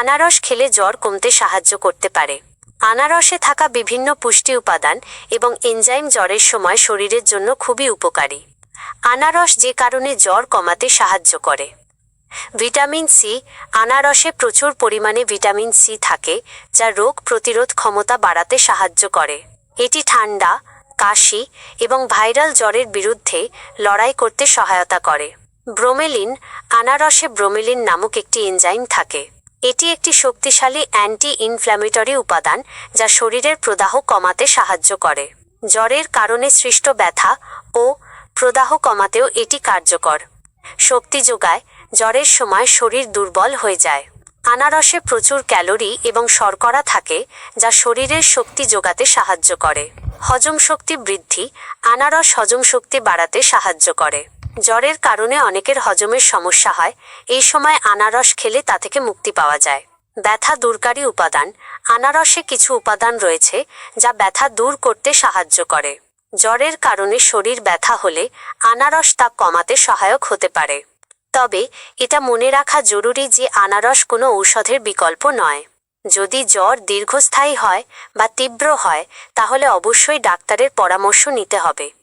আনারস খেলে জ্বর কমতে সাহায্য করতে পারে। আনারসে থাকা বিভিন্ন পুষ্টি উপাদান এবং এনজাইম জ্বরের সময় শরীরের জন্য খুবই উপকারী। আনারস যে কারণে জ্বর কমাতে সাহায্য করে। ভিটামিন সি, আনারসে প্রচুর পরিমাণে ভিটামিন সি থাকে, যা রোগ প্রতিরোধ ক্ষমতা বাড়াতে সাহায্য করে। এটি ঠান্ডা, কাশি এবং ভাইরাল জ্বরের বিরুদ্ধে লড়াই করতে সহায়তা করে। ব্রোমেলিন, আনারসে ব্রোমেলিন নামক একটি এনজাইম থাকে। এটি একটি শক্তিশালী অ্যান্টি ইনফ্ল্যামেটরি উপাদান যা শরীরের প্রদাহ কমাতে সাহায্য করে। জ্বরের কারণে সৃষ্ট ব্যথা ও প্রদাহ কমাতেও এটি কার্যকর। শক্তি যোগায়, জ্বরের সময় শরীর দুর্বল হয়ে যায়। আনারসে প্রচুর ক্যালোরি এবং শর্করা থাকে যা শরীরের শক্তি যোগাতে সাহায্য করে। হজম শক্তি বৃদ্ধি, আনারস হজম শক্তি বাড়াতে সাহায্য করে। জ্বরের কারণে অনেকের হজমের সমস্যা হয়। এই সময় আনারস খেলে তা থেকে মুক্তি পাওয়া যায়। ব্যথা দূরকারী উপাদান। আনারসে কিছু উপাদান রয়েছে যা ব্যথা দূর করতে সাহায্য করে। জ্বরের কারণে শরীর ব্যথা হলে আনারস তা কমাতে সহায়ক হতে পারে। তবে এটা মনে রাখা জরুরি যে আনারস কোনো ঔষধের বিকল্প নয়। যদি জ্বর দীর্ঘস্থায়ী হয় বা তীব্র হয়, তাহলে অবশ্যই ডাক্তারের পরামর্শ নিতে হবে।